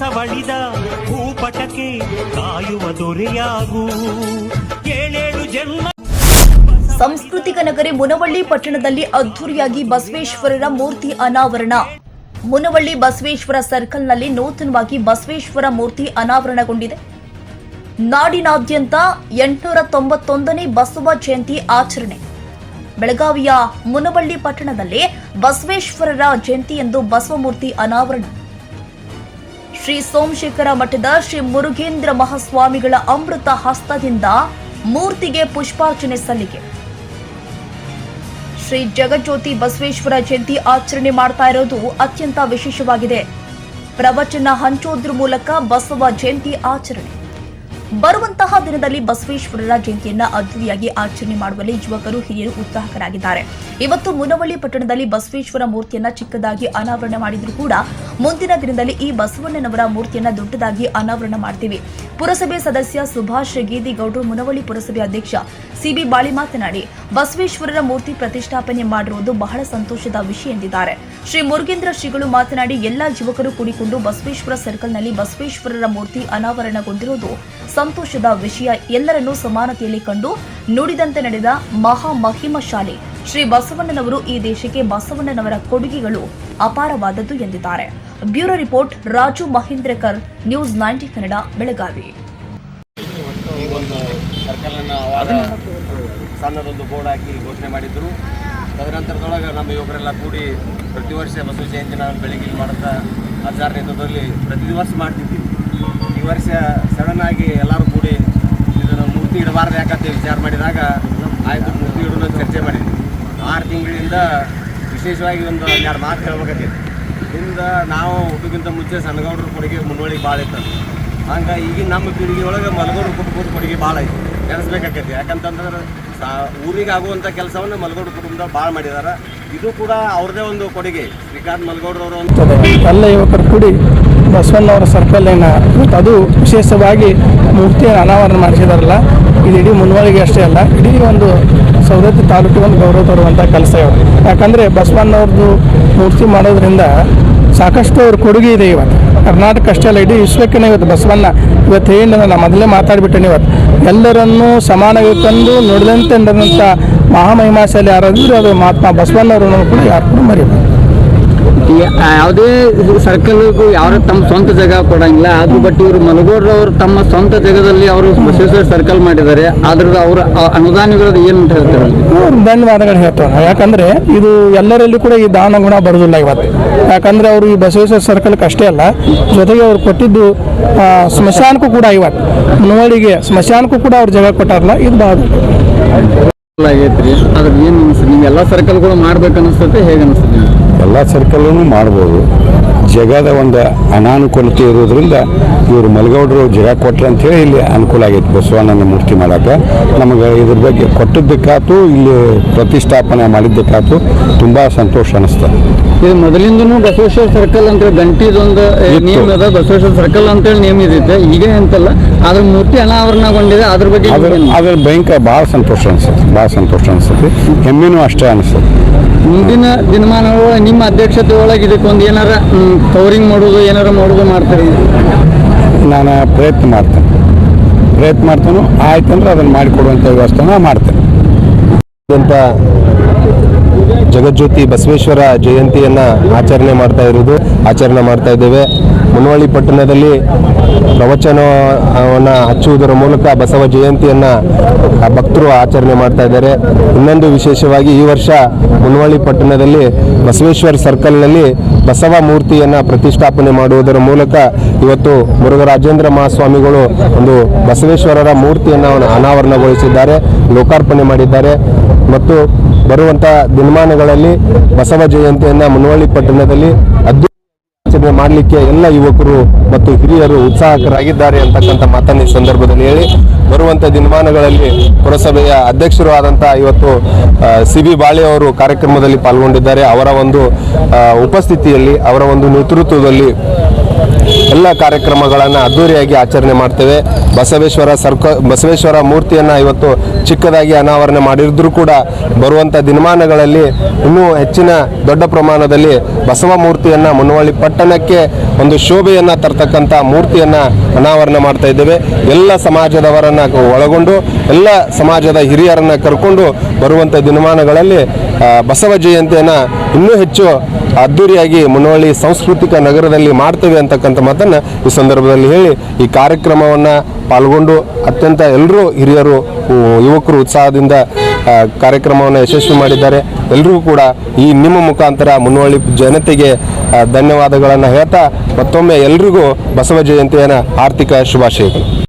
ಬಸವಳಿದ ಭೂಪಟಕ್ಕೆ ಕಾಯುವ ದೊರೆಯಾಗು. ಏಳೇಳು ಜನ್ಮ ಸಾಂಸ್ಕೃತಿಕ ನಗರಿ ಮುನವಳ್ಳಿ ಪಟ್ಟಣದಲ್ಲಿ ಅದ್ದೂರಿಯಾಗಿ ಬಸವೇಶ್ವರರ ಮೂರ್ತಿ ಅನಾವರಣ. ಮುನವಳ್ಳಿ ಬಸವೇಶ್ವರ ಸರ್ಕಲ್ನಲ್ಲಿ ನೂತನವಾಗಿ ಬಸವೇಶ್ವರ ಮೂರ್ತಿ ಅನಾವರಣಗೊಂಡಿದೆ. ನಾಡಿನಾದ್ಯಂತ ಎಂಟುನೂರ ತೊಂಬತ್ತೊಂದನೇ ಬಸವ ಜಯಂತಿ ಆಚರಣೆ. ಬೆಳಗಾವಿಯ ಮುನವಳ್ಳಿ ಪಟ್ಟಣದಲ್ಲಿ ಬಸವೇಶ್ವರರ ಜಯಂತಿ ಎಂದು ಬಸವಮೂರ್ತಿ ಅನಾವರಣ. ಶ್ರೀ ಸೋಮಶೇಖರ ಮಠದ ಶ್ರೀ ಮುರುಗೇಂದ್ರ ಮಹಾಸ್ವಾಮಿಗಳ ಅಮೃತ ಹಸ್ತದಿಂದ ಮೂರ್ತಿಗೆ ಪುಷ್ಪಾರ್ಚನೆ ಸಲ್ಲಿಕೆ. ಶ್ರೀ ಜಗಜ್ಯೋತಿ ಬಸವೇಶ್ವರ ಜಯಂತಿ ಆಚರಣೆ ಮಾಡ್ತಾ ಇರೋದು ಅತ್ಯಂತ ವಿಶೇಷವಾಗಿದೆ. ಪ್ರವಚನ ಹಂಚೋದ್ರ ಮೂಲಕ ಬಸವ ಜಯಂತಿ ಆಚರಣೆ. ಬರುವಂತಹ ದಿನದಲ್ಲಿ ಬಸವೇಶ್ವರರ ಜಯಂತಿಯನ್ನ ಅದ್ದೂರಿಯಾಗಿ ಆಚರಣೆ ಮಾಡುವಲ್ಲಿ ಯುವಕರು ಹಿರಿಯರು ಉತ್ಸಾಹಕರಾಗಿದ್ದಾರೆ. ಇವತ್ತು ಮುನವಳ್ಳಿ ಪಟ್ಟಣದಲ್ಲಿ ಬಸವೇಶ್ವರ ಮೂರ್ತಿಯನ್ನ ಚಿಕ್ಕದಾಗಿ ಅನಾವರಣ ಮಾಡಿದ್ರು ಕೂಡ ಮುಂದಿನ ದಿನದಲ್ಲಿ ಈ ಬಸವಣ್ಣನವರ ಮೂರ್ತಿಯನ್ನ ದೊಡ್ಡದಾಗಿ ಅನಾವರಣ ಮಾಡ್ತೀವಿ. ಪುರಸಭೆ ಸದಸ್ಯ ಸುಭಾಷ್ ಗೀದಿಗೌಡರು ಮುನವಳ್ಳಿ ಪುರಸಭೆ ಅಧ್ಯಕ್ಷ ಸಿಬಿ ಬಾಳಿ ಮಾತನಾಡಿ ಬಸವೇಶ್ವರರ ಮೂರ್ತಿ ಪ್ರತಿಷ್ಠಾಪನೆ ಮಾಡಿರುವುದು ಬಹಳ ಸಂತೋಷದ ವಿಷಯ ಎಂದಿದ್ದಾರೆ. ಶ್ರೀ ಮುರುಗೇಂದ್ರ ಶ್ರೀಗಳು ಮಾತನಾಡಿ ಎಲ್ಲಾ ಯುವಕರು ಕೂಡಿಕೊಂಡು ಬಸವೇಶ್ವರ ಸರ್ಕಲ್ನಲ್ಲಿ ಬಸವೇಶ್ವರರ ಮೂರ್ತಿ ಅನಾವರಣಗೊಂಡಿರುವುದು ಸಂತೋಷದ ವಿಷಯ. ಎಲ್ಲರನ್ನೂ ಸಮಾನತೆಯಲ್ಲಿ ಕಂಡು ನುಡಿದಂತೆ ನಡೆದ ಮಹಾ ಮಹಿಮಶಾಲಿ ಶ್ರೀ ಬಸವಣ್ಣನವರು ಈ ದೇಶಕ್ಕೆ ಬಸವಣ್ಣನವರ ಕೊಡುಗೆಗಳು ಅಪಾರವಾದದ್ದು ಎಂದಿದ್ದಾರೆ. Bureau report, Raju Mahendrakar, news ninety Kannada, Belagavi ಈ ಒಂದು ಸರ್ಕಲನ್ನು ಅವಾಗ ಸಣ್ಣದೊಂದು ಬೋರ್ಡ್ ಹಾಕಿ ಘೋಷಣೆ ಮಾಡಿದ್ರು. ತದನಂತರದೊಳಗೆ ನಮ್ಮ ಯುವಕರೆಲ್ಲ ಕೂಡಿ ಪ್ರತಿ ವರ್ಷ ಬಸವ ಜಯಂತಿ ನಾವು ಬೆಳಿಗ್ಗೆ ಮಾಡುತ್ತಾ ಆಚಾರ ನೇತೃತ್ವದಲ್ಲಿ ಪ್ರತಿ ವರ್ಷ ಮಾಡ್ತಿದ್ವಿ. ಈ ವರ್ಷ ಸಡನ್ ಆಗಿ ಎಲ್ಲರೂ ಕೂಡಿ ಇದನ್ನು ಮೂರ್ತಿ ಇಡಬಾರ್ದು ಯಾಕಂತ ವಿಚಾರ ಮಾಡಿದಾಗ ಆಯಿತು ಮೂರ್ತಿ ಇಡೋಣ ಚರ್ಚೆ ಮಾಡಿದ್ವಿ. ಆರು ತಿಂಗಳಿಂದ ವಿಶೇಷವಾಗಿ ಒಂದು ಎರಡು ಮಾತು ಹೇಳ್ಬೇಕಾಗಿತ್ತು. ಇಂದ ನಾವು ಹುಟ್ಟುಗಿಂತ ಮುಂಚೆ ಸಣ್ಣಗೌಡರ ಕೊಡುಗೆ ಮುನ್ವಳಿಗೆ ಭಾಳ ಇತ್ತು ಹಂಗೆ ಈಗಿನ ನಮ್ಮ ಪೀಳಿಗೆ ಒಳಗೆ ಮಲಗೋಡು ಕುಟುಂಬದ ಕೊಡುಗೆ ಭಾಳ ಐತಿ. ನೆನೆಸ್ಬೇಕಾಕೈತಿ ಯಾಕಂತಂದ್ರೆ ಸಾ- ಊರಿಗೆ ಆಗುವಂಥ ಕೆಲಸವನ್ನು ಮಲಗೋಡು ಕುಟುಂಬದ ಭಾಳ ಮಾಡಿದ್ದಾರೆ ಇದು ಕೂಡ ಅವ್ರದೇ ಒಂದು ಕೊಡುಗೆ. ಶ್ರೀಕಾಂತ್ ಮಲಗೌಡ್ರವ್ರ ಅಂತ ಎಲ್ಲ ಯುವಕರು ಕೂಡಿ ಬಸವಣ್ಣವರ ಸರ್ಕಲ್ನ ಮತ್ತು ಅದು ವಿಶೇಷವಾಗಿ ಮೂರ್ತಿಯನ್ನು ಅನಾವರಣ ಮಾಡಿಸಿದಾರಲ್ಲ, ಇದು ಇಡೀ ಮುನ್ವಳಿಗೆ ಅಷ್ಟೇ ಅಲ್ಲ, ಇಡೀ ಒಂದು ಸವದತ್ತಿ ತಾಲೂಕಿಗೆ ಒಂದು ಗೌರವ ತರುವಂಥ ಕೆಲಸ ಇವರು. ಯಾಕಂದರೆ ಬಸವಣ್ಣವ್ರದ್ದು ಮೂರ್ತಿ ಮಾಡೋದ್ರಿಂದ ಸಾಕಷ್ಟು ಅವ್ರ ಕೊಡುಗೆ ಇದೆ ಇವತ್ತು. ಕರ್ನಾಟಕ ಅಷ್ಟೇ ಅಲ್ಲ, ಇಡೀ ವಿಶ್ವಕ್ಕೆ ಇವತ್ತು ಬಸವಣ್ಣ ಇವತ್ತು ಏನು ನಾನು ಮೊದಲೇ ಮಾತಾಡಿಬಿಟ್ಟೆ ಇವತ್ತು. ಎಲ್ಲರನ್ನೂ ಸಮಾನವಾಗಿ ತಂದು ನೋಡಿದಂತೆ ನಡೆದಂಥ ಮಹಾಮಹಿಮಾಶಾಲಿ ಯಾರಾದರೂ ಅದು ಮಹಾತ್ಮ ಬಸವಣ್ಣವ್ರನ್ನು ಕೂಡ ಯಾರು ಕೂಡ ಮರಿಬೇಕು ಯಾವುದೇ ಸರ್ಕಲ್ಗೂ ಯಾರು ತಮ್ಮ ಸ್ವಂತ ಜಾಗ ಕೊಡಂಗಿಲ್ಲ. ಅದು ಬಟ್ ಇವರು ಮಲಗೋಡ್ರವರು ತಮ್ಮ ಸ್ವಂತ ಜಾಗದಲ್ಲಿ ಅವರು ಬಸವೇಶ್ವರ ಸರ್ಕಲ್ ಮಾಡಿದ್ದಾರೆ. ಅದ್ರದ್ದು ಅವರ ಅನುದಾನಿಗಳದ್ದು ಏನು ಅಂತ ಹೇಳ್ತಾರೆ? ಧನ್ಯವಾದಗಳು ಹೇಳ್ತಾರೆ. ಯಾಕಂದ್ರೆ ಇದು ಎಲ್ಲರಲ್ಲಿ ಕೂಡ ಈ ದಾನ ಗುಣ ಬರೋದಿಲ್ಲ ಇವತ್ತು. ಯಾಕಂದ್ರೆ ಅವರು ಈ ಬಸವೇಶ್ವರ ಸರ್ಕಲ್ಗೆ ಅಷ್ಟೇ ಅಲ್ಲ ಜೊತೆಗೆ ಅವ್ರು ಕೊಟ್ಟಿದ್ದು ಸ್ಮಶಾನಕ್ಕೂ ಕೂಡ ಇವತ್ತು. ನೋಡಿಗೆ ಸ್ಮಶಾನಕ್ಕೂ ಕೂಡ ಅವ್ರು ಜಾಗ ಕೊಟ್ಟಾರಲ್ಲ ಇದು ಬಹಳ ಆಗೈತ್ರಿ ಅದ್ರ ಏನು ಅನಿಸ್ತದೆ ನಿಮ್ಗೆ ಎಲ್ಲ ಸರ್ಕಲ್ಗಳು ಮಾಡ್ಬೇಕು ಅನಿಸ್ತದೆ ಹೇಗೆ ಅನಿಸ್ತದೆ? ಎಲ್ಲ ಸರ್ಕಲ್ಲೂ ಮಾಡ್ಬೋದು. ಜಗದ ಒಂದು ಅನಾನುಕೂಲತೆ ಇರೋದ್ರಿಂದ ಇವರು ಮಲಗೌಡರು ಜಗ ಕೊಟ್ರು ಅಂತೇಳಿ ಇಲ್ಲಿ ಅನುಕೂಲ ಆಗೈತೆ. ಬಸವಣ್ಣನ ಮೂರ್ತಿ ಮಾಡೋಕೆ. ನಮಗೆ ಇದ್ರ ಬಗ್ಗೆ ಕೊಟ್ಟದ್ದಕ್ಕಾತು ಇಲ್ಲಿ ಪ್ರತಿಷ್ಠಾಪನೆ ಮಾಡಿದ್ದಕ್ಕಾತು ತುಂಬ ಸಂತೋಷ ಅನಿಸ್ತದೆ ಇದು ಮೊದಲಿಂದನೂ ಬಸವೇಶ್ವರ ಸರ್ಕಲ್ ಅಂತ ಗಂಟಿದೊಂದು ನಿಯಮ ಅದ. ಬಸವೇಶ್ವರ ಸರ್ಕಲ್ ಅಂತೇಳಿ ನೇಮ್ ಇದೆ ಈಗ ಅಂತಲ್ಲ ಅದ್ರ ಮೂರ್ತಿ ಅನಾವರಣಗೊಂಡಿದೆ. ಅದ್ರ ಬಗ್ಗೆ ಅದ್ರ ಭಯಂಕರ ಭಾಳ ಸಂತೋಷ ಅನಿಸುತ್ತೆ. ಭಾಳ ಸಂತೋಷ ಅನಿಸುತ್ತೆ. ಹೆಮ್ಮೆನೂ ಅಷ್ಟೇ ಅನಿಸುತ್ತೆ. ಮುಂದಿನ ದಿನಮಾನಗಳು ನಿಮ್ಮ ಅಧ್ಯಕ್ಷತೆ ಒಳಗೆ ಇದಕ್ಕೊಂದು ಏನಾರ ಕವರಿಂಗ್ ಮಾಡೋದು ಏನಾರ ಮಾಡೋದು ಮಾಡ್ತಾರೆ? ನಾನು ಪ್ರಯತ್ನ ಮಾಡ್ತೇನೆ. ಪ್ರಯತ್ನ ಮಾಡ್ತಾನೋ. ಆಯ್ತಂದ್ರೆ ಅದನ್ನು ಮಾಡಿಕೊಡುವಂಥ ವ್ಯವಸ್ಥೆನ ಮಾಡ್ತೇನೆ. ಅಂತ ಜಗಜ್ಯೋತಿ ಬಸವೇಶ್ವರ ಜಯಂತಿಯನ್ನ ಆಚರಣೆ ಮಾಡ್ತಾ ಇರೋದು ಆಚರಣೆ ಮಾಡ್ತಾ ಇದ್ದೇವೆ. ಮುನವಳ್ಳಿ ಪಟ್ಟಣದಲ್ಲಿ ಪ್ರವಚನವನ್ನು ಹಚ್ಚುವುದರ ಮೂಲಕ ಬಸವ ಜಯಂತಿಯನ್ನ ಭಕ್ತರು ಆಚರಣೆ ಮಾಡ್ತಾ ಇದ್ದಾರೆ. ಇನ್ನೊಂದು ವಿಶೇಷವಾಗಿ ಈ ವರ್ಷ ಮುನವಳ್ಳಿ ಪಟ್ಟಣದಲ್ಲಿ ಬಸವೇಶ್ವರ ಸರ್ಕಲ್ನಲ್ಲಿ ಬಸವ ಮೂರ್ತಿಯನ್ನ ಪ್ರತಿಷ್ಠಾಪನೆ ಮಾಡುವುದರ ಮೂಲಕ ಇವತ್ತು ಮುರುಘರಾಜೇಂದ್ರ ಮಹಾಸ್ವಾಮಿಗಳು ಒಂದು ಬಸವೇಶ್ವರರ ಮೂರ್ತಿಯನ್ನು ಅನಾವರಣಗೊಳಿಸಿದ್ದಾರೆ, ಲೋಕಾರ್ಪಣೆ ಮಾಡಿದ್ದಾರೆ. ಮತ್ತು ಬರುವಂತ ದಿನಮಾನಗಳಲ್ಲಿ ಬಸವ ಜಯಂತಿಯನ್ನ ಮುನವಳ್ಳಿ ಪಟ್ಟಣದಲ್ಲಿ ಆಚರಣೆ ಮಾಡಲಿಕ್ಕೆ ಎಲ್ಲ ಯುವಕರು ಮತ್ತು ಹಿರಿಯರು ಉತ್ಸಾಹಕರಾಗಿದ್ದಾರೆ ಅಂತಕ್ಕಂಥ ಮಾತನ್ನು ಈ ಸಂದರ್ಭದಲ್ಲಿ ಹೇಳಿ. ಬರುವಂತ ದಿನಮಾನಗಳಲ್ಲಿ ಪುರಸಭೆಯ ಅಧ್ಯಕ್ಷರು ಆದಂಥ ಇವತ್ತು ಸಿ ಬಿ ಬಾಳೆ ಅವರು ಕಾರ್ಯಕ್ರಮದಲ್ಲಿ ಪಾಲ್ಗೊಂಡಿದ್ದಾರೆ. ಅವರ ಒಂದು ಉಪಸ್ಥಿತಿಯಲ್ಲಿ, ಅವರ ಒಂದು ನೇತೃತ್ವದಲ್ಲಿ ಎಲ್ಲ ಕಾರ್ಯಕ್ರಮಗಳನ್ನು ಅದ್ದೂರಿಯಾಗಿ ಆಚರಣೆ ಮಾಡ್ತೇವೆ. ಬಸವೇಶ್ವರ ಸರ್ಕ, ಬಸವೇಶ್ವರ ಮೂರ್ತಿಯನ್ನು ಇವತ್ತು ಚಿಕ್ಕದಾಗಿ ಅನಾವರಣೆ ಮಾಡಿದ್ರು ಕೂಡ ಬರುವಂಥ ದಿನಮಾನಗಳಲ್ಲಿ ಇನ್ನೂ ಹೆಚ್ಚಿನ ದೊಡ್ಡ ಪ್ರಮಾಣದಲ್ಲಿ ಬಸವ ಮೂರ್ತಿಯನ್ನು ಮುನ್ನವಳ್ಳಿ ಪಟ್ಟಣಕ್ಕೆ ಒಂದು ಶೋಭೆಯನ್ನು ತರ್ತಕ್ಕಂಥ ಮೂರ್ತಿಯನ್ನು ಅನಾವರಣೆ ಮಾಡ್ತಾ ಇದ್ದೇವೆ. ಎಲ್ಲ ಸಮಾಜದವರನ್ನು ಒಳಗೊಂಡು, ಎಲ್ಲ ಸಮಾಜದ ಹಿರಿಯರನ್ನು ಕರ್ಕೊಂಡು ಬರುವಂಥ ದಿನಮಾನಗಳಲ್ಲಿ ಬಸವ ಜಯಂತಿಯನ್ನು ಇನ್ನೂ ಹೆಚ್ಚು ಅದ್ದೂರಿಯಾಗಿ ಮುನ್ನವಳ್ಳಿ ಸಾಂಸ್ಕೃತಿಕ ನಗರದಲ್ಲಿ ಮಾಡ್ತೇವೆ ಅಂತಕ್ಕಂಥ ಮಾತನ್ನು ಈ ಸಂದರ್ಭದಲ್ಲಿ ಹೇಳಿ ಈ ಕಾರ್ಯಕ್ರಮವನ್ನು ಪಾಲ್ಗೊಂಡು ಅತ್ಯಂತ ಎಲ್ಲರೂ ಹಿರಿಯರು ಯುವಕರು ಉತ್ಸಾಹದಿಂದ ಕಾರ್ಯಕ್ರಮವನ್ನು ಯಶಸ್ವಿ ಮಾಡಿದ್ದಾರೆ. ಎಲ್ಲರಿಗೂ ಕೂಡ ಈ ನಿಮ್ಮ ಮುಖಾಂತರ ಮುನ್ನವಳ್ಳಿ ಜನತೆಗೆ ಧನ್ಯವಾದಗಳನ್ನು ಹೇಳ್ತಾ ಮತ್ತೊಮ್ಮೆ ಎಲ್ರಿಗೂ ಬಸವ ಜಯಂತಿಯನ್ನು ಆರ್ಥಿಕ ಶುಭಾಶಯಗಳು.